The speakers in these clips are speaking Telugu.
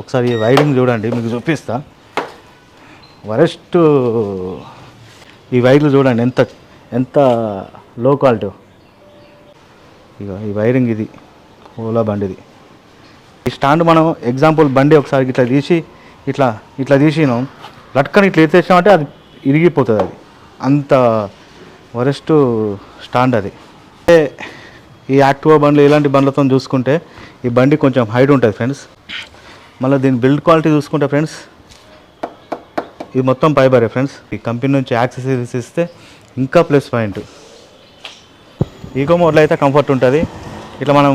ఒకసారి ఈ వైరింగ్ చూడండి మీకు చూపిస్తా. వరెస్ట్ ఈ వైర్లు చూడండి ఎంత ఎంత లో క్వాలిటీ ఇక ఈ వైరింగ్ ఇది ఓలా బండిది. ఈ స్టాండ్ మనం ఎగ్జాంపుల్ బండి ఒకసారి ఇట్లా తీసి ఇట్లా ఇట్లా తీసినాం. లట్కని ఇట్లా ఎత్తేసామంటే అది ఇరిగిపోతుంది అది. అంత వరెస్ట్ స్టాండ్ అది. అంటే ఈ యాక్టివా బండ్లు ఇలాంటి బండ్లతో చూసుకుంటే ఈ బండి కొంచెం హైట్ ఉంటుంది ఫ్రెండ్స్. మళ్ళీ దీని బిల్డ్ క్వాలిటీ చూసుకుంటే ఫ్రెండ్స్ ఇది మొత్తం ఫైబరే ఫ్రెండ్స్ ఈ కంపెనీ నుంచి యాక్సెసరీస్ ఇస్తే ఇంకా ప్లస్ పాయింట్ ఈకో మోడ్లో అయితే కంఫర్ట్ ఉంటుంది. ఇట్లా మనం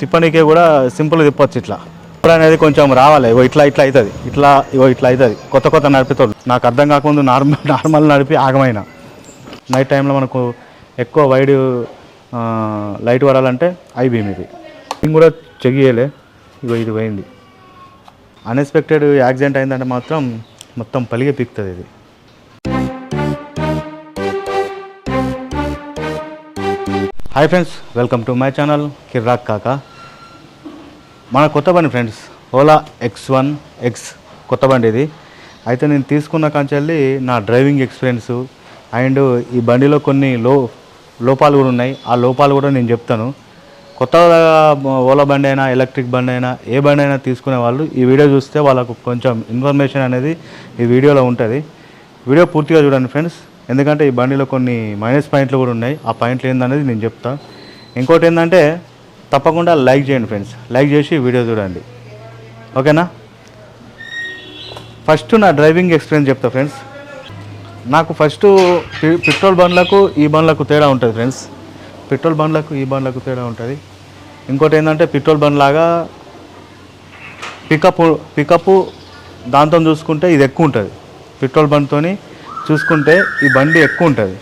తిప్పనీకే కూడా సింపుల్గా తిప్పొచ్చు ఇట్లా. ఇప్పుడు అనేది కొంచెం రావాలి. ఇవో ఇట్లా ఇట్లా అవుతుంది ఇట్లా ఇగో ఇట్లా అవుతుంది కొత్త కొత్త నడిపితోళ్ళు నాకు అర్థం కాకముందు నార్మల్ నార్మల్ నడిపి ఆగమైన. నైట్ టైంలో మనకు ఎక్కువ వైడ్ లైట్ పడాలంటే ఐ బీమ్ ఇది. ఇది కూడా చెక్ చేయలే ఇగో ఇది పోయింది. అన్ఎక్స్పెక్టెడ్ యాక్సిడెంట్ అయిందంటే మాత్రం మొత్తం పలిగే పీక్తుంది ఇది. Hi friends welcome to my channel Kirrak Kaka మన కొత్త బండి friends Ola X one X కొత్త బండి ఇది. అయితే నేను తీసుకున్న కాంచెల్లి నా డ్రైవింగ్ ఎక్స్పీరియన్స్ అండ్ ఈ బండిలో కొన్ని లో లోపాలు కూడా ఉన్నాయి. ఆ లోపాలు కూడా నేను చెప్తాను. కొత్తగా ఓలా బండి అయినా ఎలక్ట్రిక్ బండి అయినా ఏ బండి అయినా తీసుకునే వాళ్ళు ఈ వీడియో చూస్తే వాళ్ళకు కొంచెం ఇన్ఫర్మేషన్ అనేది ఈ వీడియోలో ఉంటుంది. వీడియో పూర్తిగా చూడండి ఫ్రెండ్స్. ఎందుకంటే ఈ బండిలో కొన్ని మైనస్ పాయింట్లు కూడా ఉన్నాయి. ఆ పాయింట్లు ఏందనేది నేను చెప్తాను ఇంకోటి ఏంటంటే తప్పకుండా లైక్ చేయండి ఫ్రెండ్స్. లైక్ చేసి వీడియో చూడండి. ఓకేనా? ఫస్ట్ నా డ్రైవింగ్ ఎక్స్పీరియన్స్ చెప్తా ఫ్రెండ్స్. నాకు ఫస్ట్ పెట్రోల్ బండ్లకు ఈ బండ్లకు తేడా ఉంటుంది ఫ్రెండ్స్. పెట్రోల్ బండ్లకు ఈ బండ్లకు తేడా ఉంటుంది. ఇంకోటి ఏంటంటే పెట్రోల్ బండ్ లాగా పికప్ పికప్ దాంతో చూసుకుంటే ఇది ఎక్కువ ఉంటుంది. పెట్రోల్ బండ్తో చూసుకుంటే ఈ బండి ఎక్కువ ఉంటుంది.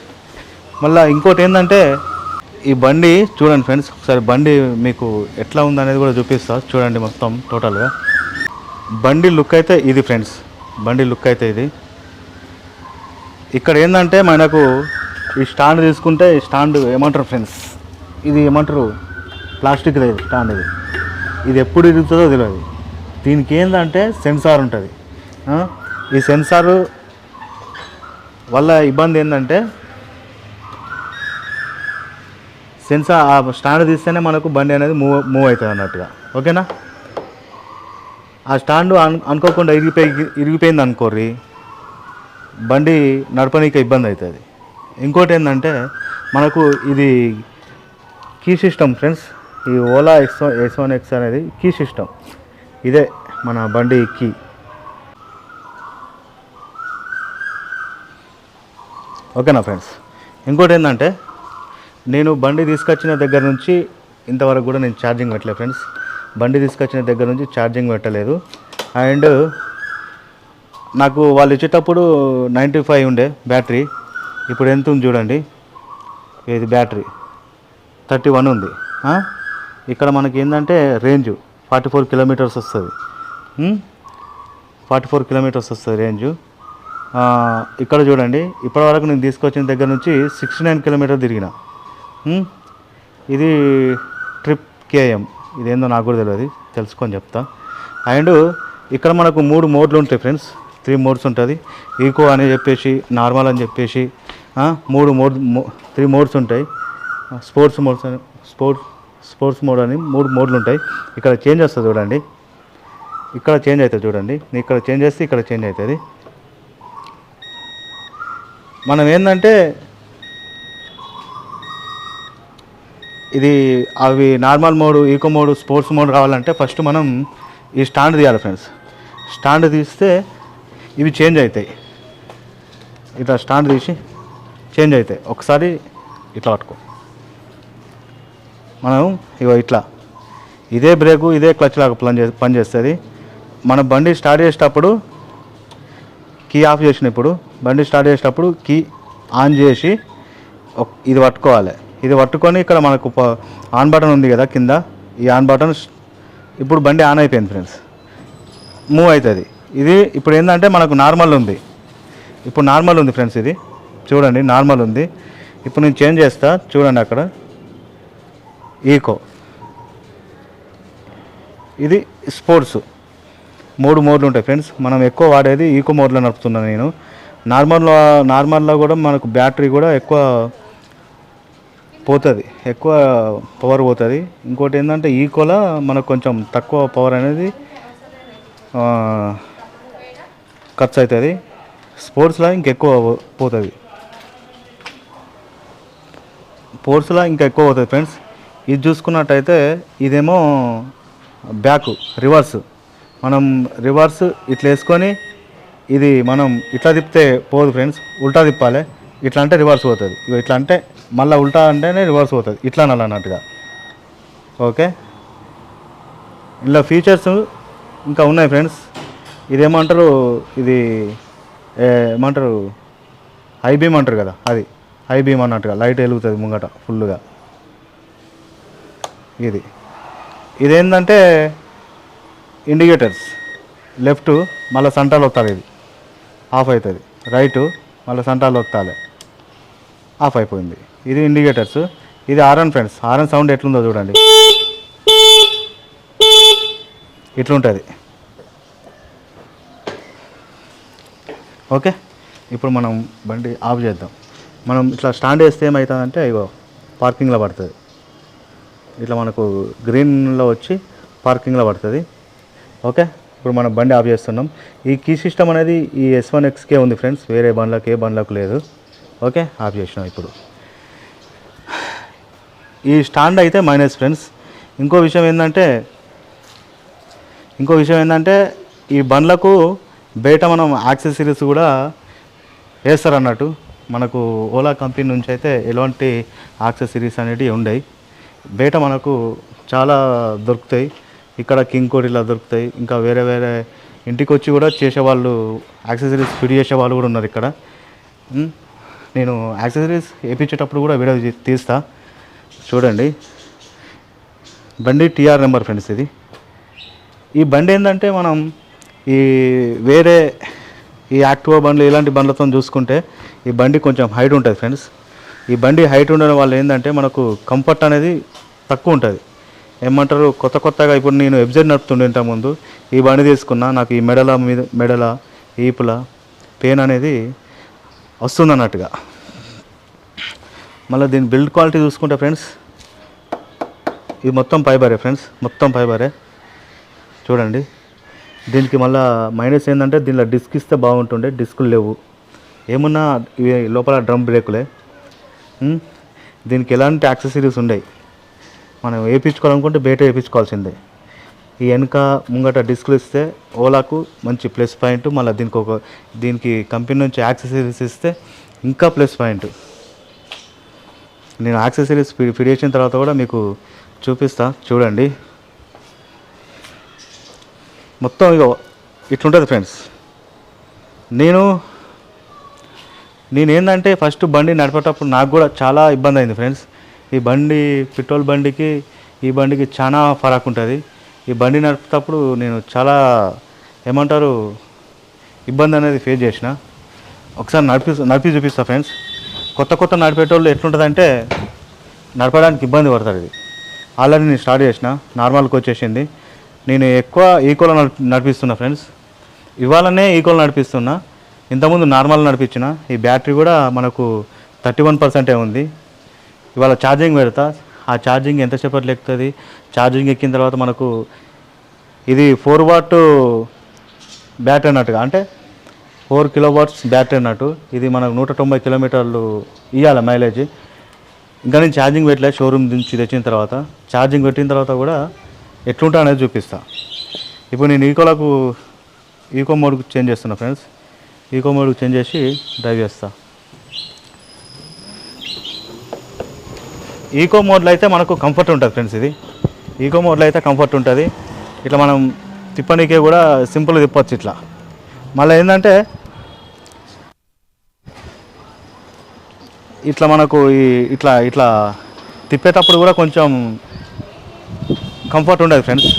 మళ్ళీ ఇంకోటి ఏంటంటే ఈ బండి చూడండి ఫ్రెండ్స్ ఒకసారి బండి మీకు ఎట్లా ఉందనేది కూడా చూపిస్తా. చూడండి మొత్తం టోటల్గా. బండి లుక్ అయితే ఇది ఫ్రెండ్స్ బండి లుక్ అయితే ఇది. ఇక్కడ ఏంటంటే మనకు ఈ స్టాండ్ తీసుకుంటే స్టాండ్ ఏమంటారు ఫ్రెండ్స్? ఇది ఏమంటారు? ప్లాస్టిక్ స్టాండ్ ఇది. ఇది ఎప్పుడు ఇరుగుతుందో తెలియదు. దీనికి ఏంటంటే సెన్సార్ ఉంటుంది. ఈ సెన్సారు వల్ల ఇబ్బంది ఏంటంటే సెన్సార్ ఆ స్టాండ్ తీస్తేనే మనకు బండి అనేది మూవ్ మూవ్ అవుతుంది అన్నట్టుగా. ఓకేనా? ఆ స్టాండ్ అను అనుకోకుండా ఇరిగిపోయి ఇరిగిపోయింది అనుకోర్రి బండి నడపనీకి ఇబ్బంది అవుతుంది. ఇంకోటి ఏంటంటే మనకు ఇది కీ సిస్టమ్ ఫ్రెండ్స్ ఈ Ola X S one X అనేది కీ సిస్టమ్. ఇదే మన బండి కీ. ఓకేనా ఫ్రెండ్స్? ఇంకోటి ఏంటంటే నేను బండి తీసుకొచ్చిన దగ్గర నుంచి ఇంతవరకు కూడా నేను ఛార్జింగ్ పెట్టలేదు ఫ్రెండ్స్. బండి తీసుకొచ్చిన దగ్గర నుంచి ఛార్జింగ్ పెట్టలేదు. అండ్ నాకు వాళ్ళు ఇచ్చేటప్పుడు నైంటీ ఫైవ్ ఉండే బ్యాటరీ. ఇప్పుడు ఎంత ఉంది చూడండి. ఇది బ్యాటరీ. థర్టీ వన్ ఉంది. ఇక్కడ మనకి ఏంటంటే రేంజ్ ఫార్టీ ఫోర్ కిలోమీటర్స్ వస్తుంది. ఫార్టీ ఫోర్ కిలోమీటర్స్ వస్తుంది రేంజ్. ఇక్కడ చూడండి. ఇప్పటివరకు నేను తీసుకొచ్చిన దగ్గర నుంచి సిక్స్టీ నైన్ కిలోమీటర్ తిరిగిన. ఇది ట్రిప్ కేఎం. ఇదేందో నాకు కూడా తెలియదు తెలుసుకొని చెప్తా. అండ్ ఇక్కడ మనకు మూడు మోడ్లు ఉంటాయి ఫ్రెండ్స్. త్రీ మోడ్స్ ఉంటుంది. ఈకో అని చెప్పేసి నార్మల్ అని చెప్పేసి మూడు మోడ్ త్రీ మోడ్స్ ఉంటాయి. స్పోర్ట్స్ మోడ్స్ అని స్పోర్ట్స్ స్పోర్ట్స్ మోడ్ అని మూడు మోడ్లు ఉంటాయి. ఇక్కడ చేంజ్ వస్తుంది చూడండి. ఇక్కడ చేంజ్ అవుతుంది చూడండి. ఇక్కడ చేంజ్ చేస్తే ఇక్కడ చేంజ్ అవుతుంది. మనం ఏంటంటే ఇది అవి normal mode eco mode sports mode కావాలంటే ఫస్ట్ మనం ఈ స్టాండ్ తీయాలి ఫ్రెండ్స్ స్టాండ్ తీస్తే ఇవి చేంజ్ అవుతాయి. ఇట్లా స్టాండ్ తీసి చేంజ్ అవుతాయి ఒకసారి ఇట్లా పట్టుకో. మనం ఇగో ఇట్లా. ఇదే బ్రేకు ఇదే క్లచ్ లాగా ప్లన్ చే పని చేస్తుంది. మన బండి స్టార్ట్ చేసేటప్పుడు కీ ఆఫ్ చేసినప్పుడు బండి స్టార్ట్ చేసేటప్పుడు కీ ఆన్ చేసి ఇది పట్టుకోవాలి. ఇది పట్టుకొని ఇక్కడ మనకు ఆన్ బటన్ ఉంది కదా కింద. ఈ ఆన్ బటన్ ఇప్పుడు బండి ఆన్ అయిపోయింది ఫ్రెండ్స్. మూవ్ అవుతుంది. ఇది ఇప్పుడు ఏంటంటే మనకు నార్మల్ ఉంది. ఇప్పుడు నార్మల్ ఉంది ఫ్రెండ్స్ ఇది. చూడండి నార్మల్ ఉంది. ఇప్పుడు నేను చేంజ్ చేస్తా. చూడండి అక్కడ. ఈకో. ఇది స్పోర్ట్స్. మూడు మోడ్లు ఉంటాయి ఫ్రెండ్స్. మనం ఎక్కువ వాడేది ఈకో మోడ్లో నడుపుతున్నాను నేను. నార్మల్లో నార్మల్లో కూడా మనకు బ్యాటరీ కూడా ఎక్కువ పోతుంది. ఎక్కువ పవర్ పోతుంది. ఇంకోటి ఏంటంటే ఈకోలో మనకు కొంచెం తక్కువ పవర్ అనేది ఖర్చు అవుతుంది. స్పోర్ట్స్లో ఇంకెక్కువ పోతుంది. స్పోర్ట్స్లో ఇంకా ఎక్కువ అవుతుంది ఫ్రెండ్స్. ఇది చూసుకున్నట్టయితే ఇదేమో బ్యాక్ రివర్స్. మనం రివర్స్ ఇట్లా వేసుకొని ఇది మనం ఇట్లా తిప్పితే పోదు ఫ్రెండ్స్. ఉల్టా తిప్పాలి. ఇట్లా అంటే రివర్స్ పోతుంది. ఇక ఇట్లా అంటే మళ్ళీ ఉల్టా అంటేనే రివర్స్ పోతుంది. ఇట్లా అన్నట్టుగా. ఓకే? ఇలా ఫీచర్స్ ఇంకా ఉన్నాయి ఫ్రెండ్స్. ఇదేమంటారు? ఇది ఏమంటారు? హై బీమ్ అంటారు కదా అది. హై బీమ్ అన్నట్టుగా లైట్ వెలుగుతుంది ముంగట ఫుల్గా ఇది. ఇదేంటంటే ఇండికేటర్స్. లెఫ్ట్ మళ్ళీ సంటాలు వస్తారు ఇది. ఆఫ్ అవుతుంది రైటు మళ్ళీ సంటాలు వస్తాలి ఆఫ్ అయిపోయింది. ఇది ఇండికేటర్స్. ఇది ఆర్ఎన్ ఫ్రెండ్స్. ఆర్ఎన్ సౌండ్ ఎట్లుందో చూడండి. ఇట్లుంటుంది. ఓకే? ఇప్పుడు మనం బండి ఆఫ్ చేద్దాం. మనం ఇట్లా స్టాండ్ వేస్తే ఏమవుతుందంటే ఇగో పార్కింగ్లో పడుతుంది. ఇట్లా మనకు గ్రీన్లో వచ్చి పార్కింగ్లో పడుతుంది. ఓకే? ఇప్పుడు మనం బండి ఆఫ్ చేస్తున్నాం. ఈ కీ సిస్టమ్ అనేది ఈ ఎస్ వన్ ఎక్స్కే ఉంది ఫ్రెండ్స్. వేరే బండ్లకు ఏ బండ్లకు లేదు. ఓకే? ఆఫ్ చేసినాం ఇప్పుడు. ఈ స్టాండ్ అయితే మైనస్ ఫ్రెండ్స్. ఇంకో విషయం ఏంటంటే ఇంకో విషయం ఏంటంటే ఈ బండ్లకు బయట మనం యాక్సెసరీస్ కూడా వేస్తారు అన్నట్టు. మనకు ఓలా కంపెనీ నుంచి అయితే ఎలాంటి యాక్సెసరీస్ అనేటివి ఉండవు బయట మనకు చాలా దొరుకుతాయి. ఇక్కడ కింగ్ కోడిలా దొరుకుతాయి. ఇంకా వేరే వేరే ఇంటికి వచ్చి కూడా చేసేవాళ్ళు యాక్సెసరీస్ ఫిట్ చేసే వాళ్ళు కూడా ఉన్నారు ఇక్కడ. నేను యాక్సెసరీస్ వేయించేటప్పుడు కూడా వీడియో తీస్తా. చూడండి. బండి టీఆర్ నెంబర్ ఫ్రెండ్స్ ఇది. ఈ బండి ఏంటంటే మనం ఈ వేరే ఈ యాక్టివా బండ్లు ఇలాంటి బండ్లతో చూసుకుంటే ఈ బండి కొంచెం హైట్ ఉంటుంది ఫ్రెండ్స్. ఈ బండి హైట్ ఉండడం వల్ల ఏంటంటే మనకు కంఫర్ట్ అనేది తక్కువ ఉంటుంది. ఏమంటారు? కొత్త కొత్తగా ఇప్పుడు నేను ఎబ్జెడ్ నడుపుతుండే ఇంత ముందు ఈ బండి తీసుకున్నా నాకు ఈ మెడల మీద మెడల ఈపుల పెయిన్ అనేది వస్తుంది అన్నట్టుగా. మళ్ళీ దీని బిల్డ్ క్వాలిటీ చూసుకుంటే ఫ్రెండ్స్ ఇది మొత్తం ఫైబరే ఫ్రెండ్స్ మొత్తం ఫైబరే చూడండి. దీనికి మళ్ళీ మైనస్ ఏంటంటే దీనిలో డిస్క్ ఇస్తే బాగుంటుండే డిస్కులు లేవు. ఏమున్నా ఇవి లోపల డ్రమ్ బ్రేకులే. దీనికి ఎలాంటి యాక్సెసరీస్ ఉండవు మనం వేయించుకోవాలనుకుంటే బయట వేయించుకోవాల్సిందే. ఈ వెనుక ముంగట డిస్కులు ఇస్తే ఓలాకు మంచి ప్లస్ పాయింట్ మళ్ళీ దీనికి ఒక దీనికి కంపెనీ నుంచి యాక్సెసరీస్ ఇస్తే ఇంకా ప్లస్ పాయింట్. నేను యాక్సెసరీస్ ఫిడ్ ఫిట్ చేసిన తర్వాత కూడా మీకు చూపిస్తా చూడండి. మొత్తం ఇగో ఇట్లుంటుంది ఫ్రెండ్స్. నేను నేనేందంటే ఫస్ట్ బండి నడిపేటప్పుడు నాకు కూడా చాలా ఇబ్బంది అయింది ఫ్రెండ్స్. ఈ బండి పెట్రోల్ బండికి ఈ బండికి చాలా ఫరాక్ ఉంటుంది. ఈ బండి నడిపేటప్పుడు నేను చాలా ఏమంటారు ఇబ్బంది అనేది ఫేస్ చేసిన. ఒకసారి నడిపి నడిపి చూపిస్తా ఫ్రెండ్స్. కొత్త కొత్త నడిపేటోళ్ళు ఎట్లుంటుందంటే నడపడానికి ఇబ్బంది పడతారు ఇది. ఆల్రెడీ నేను స్టార్ట్ చేసిన నార్మల్కి వచ్చేసింది. నేను ఎక్కువ ఈకోలో నడిపి నడిపిస్తున్నా ఫ్రెండ్స్. ఇవాళనే ఈకోలో నడిపిస్తున్నా. ఇంతకుముందు నార్మల్ నడిపించిన. ఈ బ్యాటరీ కూడా మనకు థర్టీ వన్ పర్సెంటే ఉంది. ఇవాళ ఛార్జింగ్ పెడతా. ఆ ఛార్జింగ్ ఎంతసేపటి ఎక్కుతుంది ఛార్జింగ్ ఎక్కిన తర్వాత మనకు ఇది ఫోర్ వాట్ బ్యాటరీ అన్నట్టుగా అంటే ఫోర్ కిలో వాట్స్ బ్యాటరీ అన్నట్టు. ఇది మనకు నూట తొంభై కిలోమీటర్లు ఇవ్వాలి మైలేజ్. ఇంకా నేను ఛార్జింగ్ పెట్టలే షోరూమ్ నుంచి తెచ్చిన తర్వాత. ఛార్జింగ్ పెట్టిన తర్వాత కూడా ఎట్లుంటా అనేది చూపిస్తా. ఇప్పుడు నేను ఈకోలకు ఈకో మోడ్కి చేంజ్ చేస్తున్నా ఫ్రెండ్స్. ఈకో మోడ్కి చేంజ్ చేసి డ్రైవ్ చేస్తా. ఈకో మోడ్లో అయితే మనకు కంఫర్ట్ ఉంటుంది ఫ్రెండ్స్ ఇది. ఈకో మోడ్లో అయితే కంఫర్ట్ ఉంటుంది. ఇట్లా మనం తిప్పనీకే కూడా సింపుల్ తిప్పచ్చు ఇట్లా. మళ్ళీ ఏంటంటే ఇట్లా మనకు ఈ ఇట్లా ఇట్లా తిప్పేటప్పుడు కూడా కొంచెం కంఫర్ట్ ఉండదు ఫ్రెండ్స్.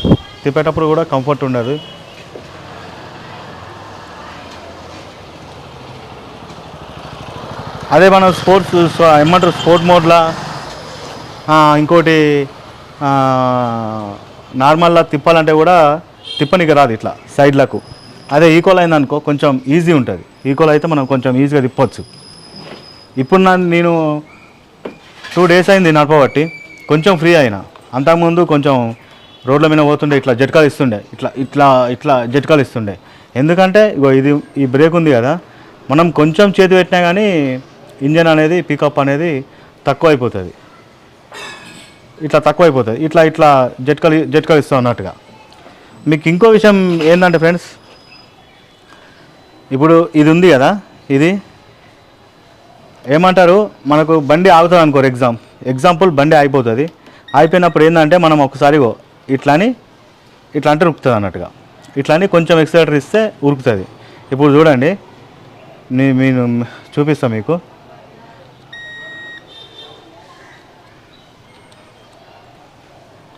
తిప్పేటప్పుడు కూడా కంఫర్ట్ ఉండదు. అదే మనం స్పోర్ట్స్ ఏమంటారు స్పోర్ట్ మోడ్లా ఇంకోటి నార్మల్లా తిప్పాలంటే కూడా తిప్పనికి రాదు ఇట్లా సైడ్లకు. అదే ఈక్వల్ అయిందనుకో కొంచెం ఈజీ ఉంటుంది. ఈక్వల్ అయితే మనం కొంచెం ఈజీగా తిప్పొచ్చు. ఇప్పుడు నా నేను టూ డేస్ అయింది నడపబట్టి కొంచెం ఫ్రీ అయినా. అంతకుముందు కొంచెం రోడ్ల మీద పోతుండే ఇట్లా జట్కాలు ఇస్తుండే ఇట్లా ఇట్లా ఇట్లా జట్కాలు ఇస్తుండే. ఎందుకంటే ఇగో ఇది ఈ బ్రేక్ ఉంది కదా మనం కొంచెం చేతి పెట్టినా కానీ ఇంజన్ అనేది పికప్ అనేది తక్కువ అయిపోతుంది ఇట్లా తక్కువ అయిపోతుంది ఇట్లా ఇట్లా జట్కలు జట్కలు ఇస్తాం అన్నట్టుగా. మీకు ఇంకో విషయం ఏంటంటే ఫ్రెండ్స్ ఇప్పుడు ఇది ఉంది కదా ఇది ఏమంటారు మనకు బండి ఆగుతుంది అనుకోరు ఎగ్జామ్. ఎగ్జాంపుల్ బండి అయిపోతుంది అయిపోయినప్పుడు ఏంటంటే మనం ఒకసారి ఇట్లా అని ఇట్లా అంటే ఉరుకుతుంది అన్నట్టుగా. ఇట్లా అని కొంచెం ఎక్సలేటర్ ఇస్తే ఉరుకుతుంది. ఇప్పుడు చూడండి నేను చూపిస్తాను మీకు.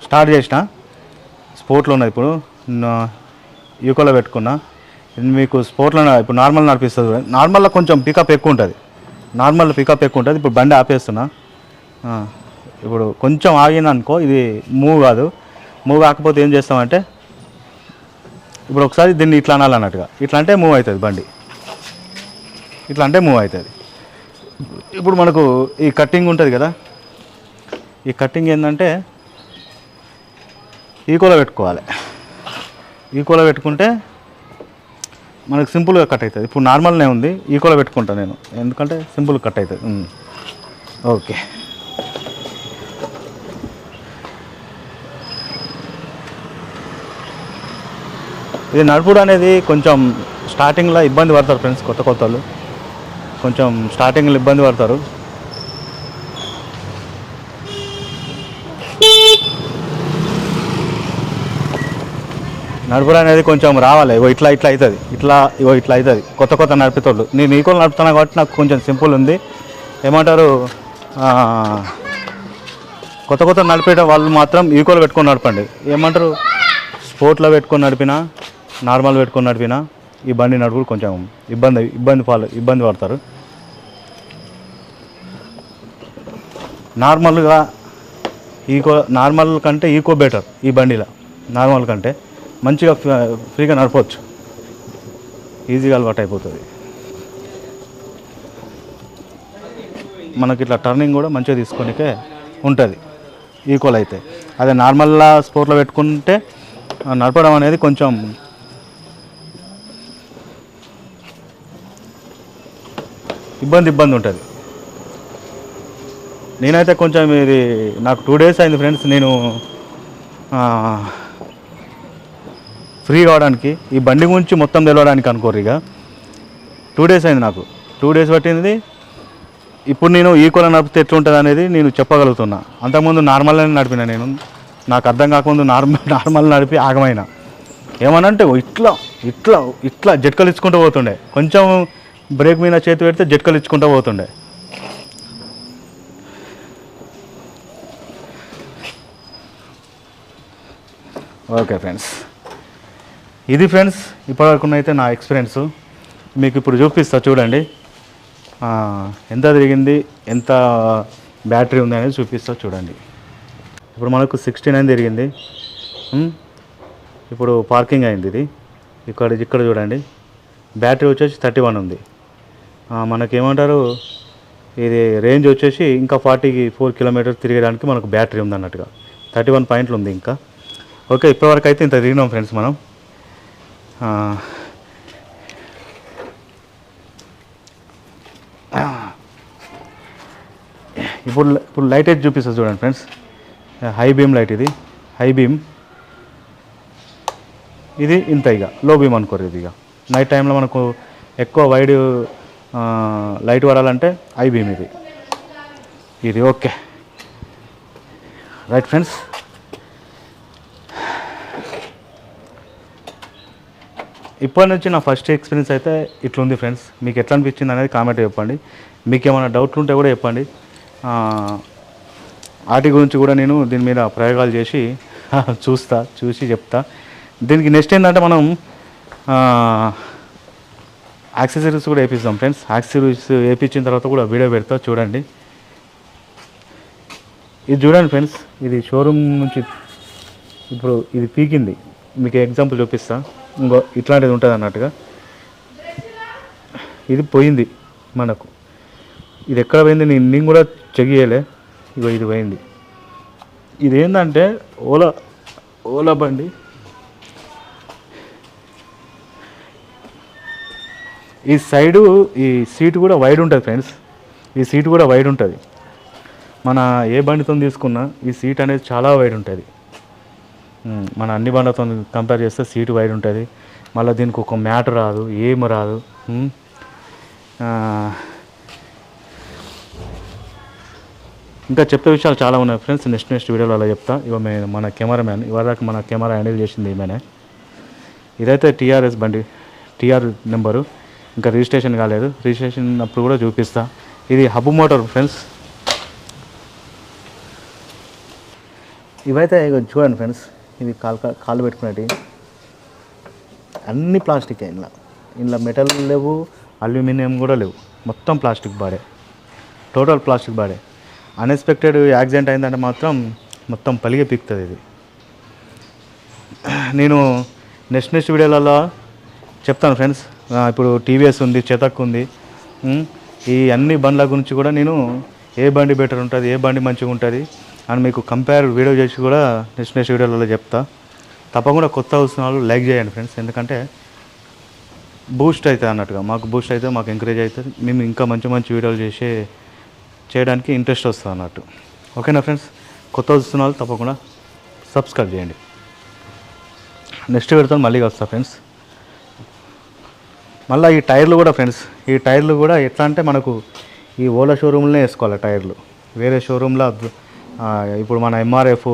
స్టార్ట్ చేసిన. స్పోర్ట్లో ఉన్నది ఇప్పుడు. యూకోలో పెట్టుకున్నా. మీకు స్పోర్ట్లో ఇప్పుడు నార్మల్ నడిపిస్తుంది చూడండి. నార్మల్లో కొంచెం పికప్ ఎక్కువ ఉంటుంది. నార్మల్ పికప్ ఎక్కువ ఉంటుంది. ఇప్పుడు బండి ఆపేస్తున్నా. ఇప్పుడు కొంచెం ఆగిందనుకో ఇది మూవ్ కాదు. మూవ్ కాకపోతే ఏం చేస్తామంటే ఇప్పుడు ఒకసారి దీన్ని ఇట్లా అనాలన్నట్టుగా. ఇట్లా అంటే మూవ్ అవుతుంది బండి. ఇట్లా అంటే మూవ్ అవుతుంది. ఇప్పుడు మనకు ఈ కట్టింగ్ ఉంటుంది కదా ఈ కట్టింగ్ ఏంటంటే ఈకోల పెట్టుకోవాలి. ఈకోల పెట్టుకుంటే మనకు సింపుల్గా కట్ అవుతుంది. ఇప్పుడు నార్మల్నే ఉంది ఈకోల పెట్టుకుంటాను నేను. ఎందుకంటే సింపుల్ కట్ అవుతుంది. ఓకే. ఇది నడుపుడు అనేది కొంచెం స్టార్టింగ్లో ఇబ్బంది పడతారు ఫ్రెండ్స్ కొత్త కొత్త వాళ్ళు కొంచెం స్టార్టింగ్లో ఇబ్బంది పడతారు. నడుపుడు అనేది కొంచెం రావాలి. ఇగో ఇట్లా ఇట్లా అవుతుంది ఇట్లా ఇగో ఇట్లా అవుతుంది కొత్త కొత్త నడిపేటోళ్ళు. నేను ఈక్వల్ నడుపుతాను కాబట్టి నాకు కొంచెం సింపుల్ ఉంది. ఏమంటారు? కొత్త కొత్త నడిపేట వాళ్ళు మాత్రం ఈక్వల్ పెట్టుకొని నడపండి. ఏమంటారు? స్పోర్ట్లో పెట్టుకొని నడిపినా నార్మల్ పెట్టుకుని నడిపినా ఈ బండి నడుపుడు కొంచెం ఇబ్బంది ఇబ్బంది పాలు ఇబ్బంది పడతారు. నార్మల్గా ఈకో నార్మల్ కంటే ఈకో బెటర్ ఈ బండిలో నార్మల్ కంటే. మంచిగా ఫ్రీ- ఫ్రీగా నడపవచ్చు ఈజీగా అలవాటు అయిపోతుంది. మనకి ఇట్లా టర్నింగ్ కూడా మంచిగా తీసుకొనికే ఉంటుంది. ఈక్వల్ అయితే. అదే నార్మల్లా స్పోర్ట్లో పెట్టుకుంటే నడపడం అనేది కొంచెం ఇబ్బంది ఇబ్బంది ఉంటుంది. నేనైతే కొంచెం ఇది నాకు టూ డేస్ అయింది ఫ్రెండ్స్ నేను ఫ్రీ కావడానికి ఈ బండి గురించి మొత్తం తెలవడానికి అనుకోరు ఇక. టూ డేస్ అయింది నాకు. టూ డేస్ పట్టింది. ఇప్పుడు నేను ఈ కొల నడిపితే ఎట్లుంటుంది అనేది నేను చెప్పగలుగుతున్నా. అంతకుముందు నార్మల్గానే నడిపిన నేను. నాకు అర్థం కాకముందు నార్మల్ నార్మల్ నడిపి ఆగమైన. ఏమనంటే ఇట్లా ఇట్లా ఇట్లా జట్కలు ఇచ్చుకుంటూ పోతుండే. కొంచెం బ్రేక్ మీద చేతి పెడితే జట్కలు ఇచ్చుకుంటూ పోతుండే. Okay friends. ఇది ఫ్రెండ్స్ ఇప్పటివరకు అయితే నా ఎక్స్పీరియన్స్. మీకు ఇప్పుడు చూపిస్తా చూడండి. ఎంత తిరిగింది ఎంత బ్యాటరీ ఉంది అనేది చూపిస్తా చూడండి. ఇప్పుడు మనకు సిక్స్టీ నైన్ తిరిగింది. ఇప్పుడు పార్కింగ్ అయింది ఇది. ఇక్కడ ఇక్కడ చూడండి. బ్యాటరీ వచ్చేసి థర్టీ వన్ ఉంది. మనకేమంటారు? ఇది రేంజ్ వచ్చేసి ఇంకా ఫార్టీకి ఫోర్ కిలోమీటర్స్ తిరగడానికి మనకు బ్యాటరీ ఉంది అన్నట్టుగా థర్టీ వన్ పాయింట్లు ఉంది ఇంకా. ఓకే ఇప్పటివరకు అయితే ఇంత తిరిగినాం ఫ్రెండ్స్ మనం. ఇప్పుడు ఇప్పుడు లైట్ అయితే చూపిస్తుంది చూడండి ఫ్రెండ్స్. హై బీమ్ లైట్ ఇది. High beam. ఇది ఇంత ఇక లో బీమ్ అనుకోరు ఇది ఇక నైట్ టైంలో మనకు ఎక్కువ వైడ్ లైట్ పడాలంటే ఐబీమ్ బీమ్ ఇది. ఇది ఓకే. Right friends. ఇప్పటి నుంచి నా ఫస్ట్ ఎక్స్పీరియన్స్ అయితే ఇట్లుంది ఫ్రెండ్స్. మీకు ఎట్లా అనిపించింది అనేది కామెంట్ చెప్పండి. మీకు ఏమైనా డౌట్లు ఉంటే కూడా చెప్పండి. వాటి గురించి కూడా నేను దీని మీద ప్రయోగాలు చేసి చూస్తా చూసి చెప్తా. దీనికి నెక్స్ట్ ఏంటంటే మనం యాక్సెసరీస్ కూడా వేపిస్తాం ఫ్రెండ్స్. యాక్సెసరీస్ వేపించిన తర్వాత కూడా వీడియో పెడతా చూడండి. ఇది చూడండి ఫ్రెండ్స్ ఇది షోరూమ్ నుంచి ఇప్పుడు ఇది పీకింది. మీకు ఎగ్జాంపుల్ చూపిస్తా. ఇంకో ఇట్లాంటిది ఉంటుంది అన్నట్టుగా. ఇది పోయింది మనకు. ఇది ఎక్కడ పోయింది? నేను నేను కూడా చెక్ చేయలే. ఇగో ఇది పోయింది. ఇది ఏంటంటే ఓలా ఓలా బండి. ఈ సైడు ఈ సీట్ కూడా వైడ్ ఉంటుంది ఫ్రెండ్స్ ఈ సీట్ కూడా వైడ్ ఉంటుంది. మన ఏ బండితో తీసుకున్నా ఈ సీట్ అనేది చాలా వైడ్ ఉంటుంది. మన అన్ని బండ్లతో కంపేర్ చేస్తే సీట్ వైడ్ ఉంటుంది. మళ్ళీ దీనికి ఒక మ్యాట్ రాదు ఏం రాదు. ఇంకా చెప్పే విషయాలు చాలా ఉన్నాయి ఫ్రెండ్స్ నెక్స్ట్ నెక్స్ట్ వీడియోలో అలా చెప్తా. ఇవ మన కెమెరామ్యాన్ ఇవాళ మన కెమెరా హ్యాండిల్ చేసింది ఈమెనే. ఇదైతే టీఆర్ఎస్ బండి టీఆర్ నెంబరు ఇంకా రిజిస్ట్రేషన్ కాలేదు. రిజిస్ట్రేషన్ అప్పుడు కూడా చూపిస్తా. ఇది హబ్ మోటార్ ఫ్రెండ్స్ ఇవైతే చూడండి ఫ్రెండ్స్ ఇవి కాలు కాళ్ళు పెట్టుకునేటి అన్ని ప్లాస్టిక్ ఇందులో. ఇందులో మెటల్ లేవు అల్యూమినియం కూడా లేవు. మొత్తం ప్లాస్టిక్ బాడే. టోటల్ ప్లాస్టిక్ బాడే. అన్ఎక్స్పెక్టెడ్ యాక్సిడెంట్ అయిందంటే మాత్రం మొత్తం పలిగే పీక్తుంది ఇది. నేను నెక్స్ట్ నెక్స్ట్ వీడియోలలో చెప్తాను ఫ్రెండ్స్ ఇప్పుడు టీవీఎస్ ఉంది చెతక్ ఉంది. ఈ అన్ని బండ్ల గురించి కూడా నేను ఏ బండి బెటర్ ఉంటుంది ఏ బండి మంచిగా ఉంటుంది అని మీకు కంపేర్ వీడియో చేసి కూడా నెక్స్ట్ నెక్స్ట్ వీడియోలలో చెప్తా. తప్పకుండా కొత్త వస్తున్న వాళ్ళు లైక్ చేయండి ఫ్రెండ్స్. ఎందుకంటే బూస్ట్ అవుతుంది అన్నట్టుగా. మాకు బూస్ట్ అయితే మాకు ఎంకరేజ్ అవుతుంది. మేము ఇంకా మంచి మంచి వీడియోలు చేసే చేయడానికి ఇంట్రెస్ట్ వస్తుంది అన్నట్టు. ఓకేనా ఫ్రెండ్స్? కొత్త వస్తున్న తప్పకుండా సబ్స్క్రైబ్ చేయండి. నెక్స్ట్ పెడతాను మళ్ళీ వస్తా ఫ్రెండ్స్. మళ్ళీ ఈ టైర్లు కూడా ఫ్రెండ్స్ ఈ టైర్లు కూడా ఎట్లా అంటే మనకు ఈ ఓలా షోరూమ్లోనే వేసుకోవాలి టైర్లు. వేరే షోరూంలో ఇప్పుడు మన ఎంఆర్ఎఫ్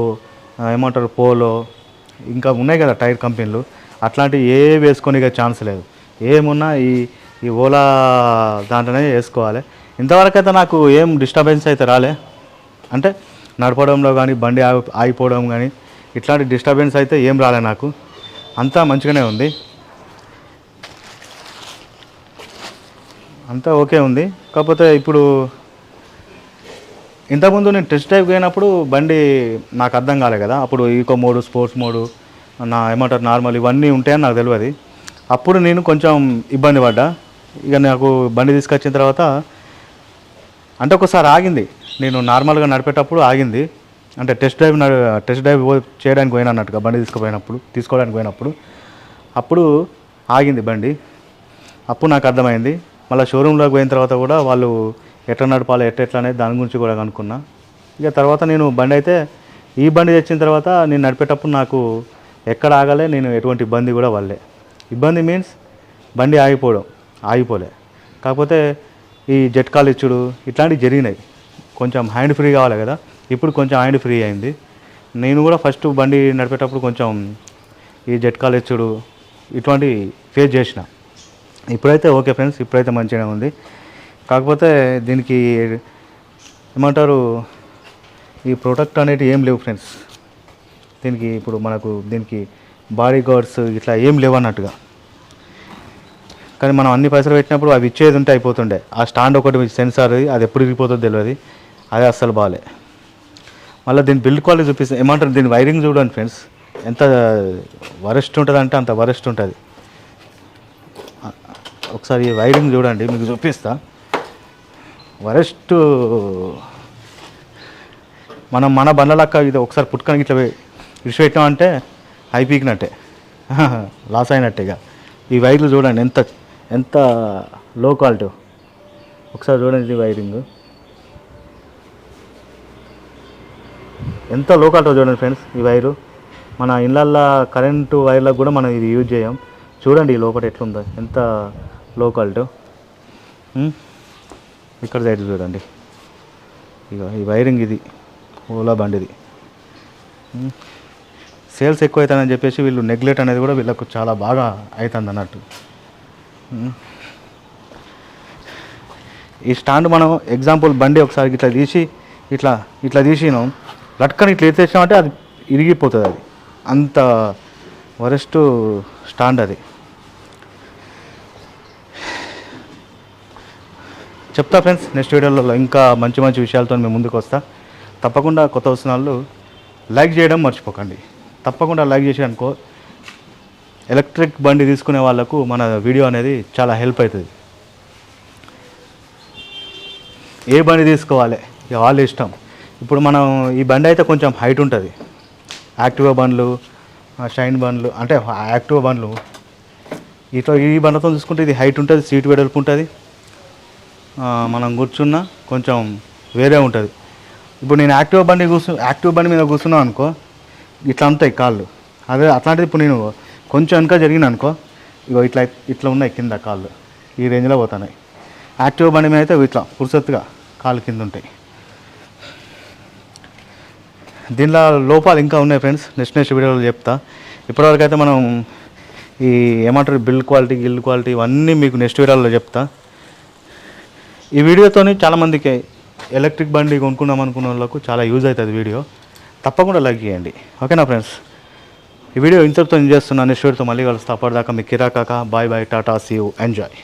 ఏమంటారు పోలో ఇంకా ఉన్నాయి కదా టైర్ కంపెనీలు. అట్లాంటివి ఏ వేసుకొని ఛాన్స్ లేదు. ఏమున్నా ఈ ఈ ఓలా దాంట్లోనే వేసుకోవాలి. ఇంతవరకు అయితే నాకు ఏం డిస్టర్బెన్స్ అయితే రాలే. అంటే నడపడంలో కానీ బండి ఆగి ఆగిపోవడం కానీ ఇట్లాంటి డిస్టర్బెన్స్ అయితే ఏం రాలే నాకు. అంతా మంచిగానే ఉంది. అంతా ఓకే ఉంది. కాకపోతే ఇప్పుడు ఇంతకుముందు నేను టెస్ట్ డ్రైవ్ పోయినప్పుడు బండి నాకు అర్థం కాలే కదా. అప్పుడు ఈకో మోడు స్పోర్ట్స్ మోడు నా ఏమంటారు నార్మల్ ఇవన్నీ ఉంటాయని నాకు తెలియదు. అప్పుడు నేను కొంచెం ఇబ్బంది పడ్డా. ఇక నాకు బండి తీసుకొచ్చిన తర్వాత అంటే ఒకసారి ఆగింది. నేను నార్మల్గా నడిపేటప్పుడు ఆగింది. అంటే టెస్ట్ డ్రైవ్ టెస్ట్ డ్రైవ్ పో- చేయడానికి పోయినా అన్నట్టుగా బండి తీసుకుపోయినప్పుడు తీసుకోవడానికి పోయినప్పుడు. అప్పుడు ఆగింది బండి. అప్పుడు నాకు అర్థమైంది. మళ్ళీ షోరూంలోకి పోయిన తర్వాత కూడా వాళ్ళు ఎట్లా నడపాలి ఎట్లా ఎట్లా అనేది దాని గురించి కూడా కనుక్కున్నా. ఇక తర్వాత నేను బండి అయితే ఈ బండి తెచ్చిన తర్వాత నేను నడిపేటప్పుడు నాకు ఎక్కడ ఆగలే నేను ఎటువంటి ఇబ్బంది కూడా వల్లే ఇబ్బంది మీన్స్ బండి ఆగిపోవడం ఆగిపోలే. కాకపోతే ఈ జట్కాలు ఇచ్చుడు ఇట్లాంటివి జరిగినాయి. కొంచెం హ్యాండ్ ఫ్రీ కావాలి కదా ఇప్పుడు కొంచెం హ్యాండ్ ఫ్రీ అయింది. నేను కూడా ఫస్ట్ బండి నడిపేటప్పుడు కొంచెం ఈ జట్కాలు ఇచ్చుడు ఇటువంటి ఫేస్ చేసిన. ఇప్పుడైతే ఓకే ఫ్రెండ్స్ ఇప్పుడైతే మంచిగానే ఉంది. కాకపోతే దీనికి ఏమంటారు ఈ ప్రొడక్ట్ అనేవి ఏం లేవు ఫ్రెండ్స్. దీనికి ఇప్పుడు మనకు దీనికి బాడీ గార్డ్స్ ఇట్లా ఏం లేవు అన్నట్టుగా. కానీ మనం అన్ని పైసలు పెట్టినప్పుడు అవి ఇచ్చేది ఉంటే అయిపోతుండే. ఆ స్టాండ్ ఒకటి సెన్సార్ అది ఎప్పుడు ఇరిగిపోతుందో తెలియదు అదే అస్సలు బాగాలే మళ్ళీ దీని బిల్డ్ క్వాలిటీ చూపిస్తే ఏమంటారు దీని వైరింగ్ చూడండి ఫ్రెండ్స్. ఎంత వరెస్ట్ ఉంటుంది అంటే అంత వరెస్ట్ ఉంటుంది. ఒకసారి ఈ వైరింగ్ చూడండి మీకు చూపిస్తా. వరెస్ట్ మనం మన బండలక్క ఇది ఒకసారి పుట్టుకొని ఇట్లా విడిచిపెట్టామంటే హై పీకినట్టే లాస్ అయినట్టేగా ఈ వైర్లు చూడండి ఎంత ఎంత లో క్వాలిటీ ఒకసారి చూడండి ఇది వైరింగ్. ఎంత లో క్వాలిటీ చూడండి ఫ్రెండ్స్ ఈ వైరు. మన ఇళ్ళల్లో కరెంటు వైర్లకు కూడా మనం ఇది యూజ్ చేయం. చూడండి ఈ లోపల ఎట్లుందో ఎంత లోకల్ టు. ఇక్కడ సైడ్ చూడండి. ఇక ఈ వైరింగ్ ఇది. ఓలా బండిది. సేల్స్ ఎక్కువ అవుతాయని చెప్పేసి వీళ్ళు నెగ్లెక్ట్ అనేది కూడా వీళ్ళకు చాలా బాగా అవుతుంది అన్నట్టు ఈ స్టాండ్ మనం ఎగ్జాంపుల్ బండి ఒకసారి ఇట్లా తీసి ఇట్లా ఇట్లా తీసినాం. లట్కని ఇట్లా ఎత్తేసామంటే అది ఇరిగిపోతుంది అది. అంత వరెస్ట్ స్టాండ్ అది. చెప్తా ఫ్రెండ్స్ నెక్స్ట్ వీడియోలో ఇంకా మంచి మంచి విషయాలతో మేము ముందుకు వస్తా. తప్పకుండా కొత్త వస్తున్న లైక్ చేయడం మర్చిపోకండి. తప్పకుండా లైక్ చేసి అనుకో ఎలక్ట్రిక్ బండి తీసుకునే వాళ్ళకు మన వీడియో అనేది చాలా హెల్ప్ అవుతుంది. ఏ బండి తీసుకోవాలి? ఇక వాళ్ళ ఇష్టం. ఇప్పుడు మనం ఈ బండి అయితే కొంచెం హైట్ ఉంటుంది. యాక్టివా బండ్లు షైన్ బండ్లు అంటే యాక్టివా బండ్లు. ఇట్లా ఈ బండ్లతో చూసుకుంటే ఇది హైట్ ఉంటుంది సీట్ వెడల్పు ఉంటుంది. మనం కూర్చున్నా కొంచెం వేరే ఉంటుంది. ఇప్పుడు నేను యాక్టివ్ బండి కూర్చు యాక్టివ్ బండి మీద కూర్చున్నాను అనుకో ఇట్లా అంతాయి కాళ్ళు. అదే అట్లాంటిది ఇప్పుడు నేను కొంచెం వెనక జరిగిన అనుకో ఇగో ఇట్లా ఇట్లా ఉన్నాయి కింద కాళ్ళు. ఈ రేంజ్లో పోతున్నాయి. యాక్టివ్ బండి మీద అయితే ఇట్లా పురుసత్తుగా కాళ్ళు కింద ఉంటాయి. దీనిలో లోపాలు ఇంకా ఉన్నాయి ఫ్రెండ్స్. నెక్స్ట్ నెక్స్ట్ వీడియోలో చెప్తా. ఇప్పటివరకు అయితే మనం ఈ ఏమంటారు బిల్డ్ క్వాలిటీ గిల్డ్ క్వాలిటీ ఇవన్నీ మీకు నెక్స్ట్ వీడియోలో చెప్తా. ఈ వీడియోతోని చాలామందికి ఎలక్ట్రిక్ బండి కొనుక్కుందాం అనుకున్న వాళ్ళకు చాలా యూజ్ అవుతుంది వీడియో. తప్పకుండా లైక్ చేయండి. ఓకేనా ఫ్రెండ్స్? ఈ వీడియో ఇంతటితో ఎంజాయ్ చేస్తున్నాను. నెక్స్ట్ వీడియోతో మళ్ళీ కలుస్తా. అప్పటిదాకా మీ Kirrak Kaka bye bye tata see you. Enjoy.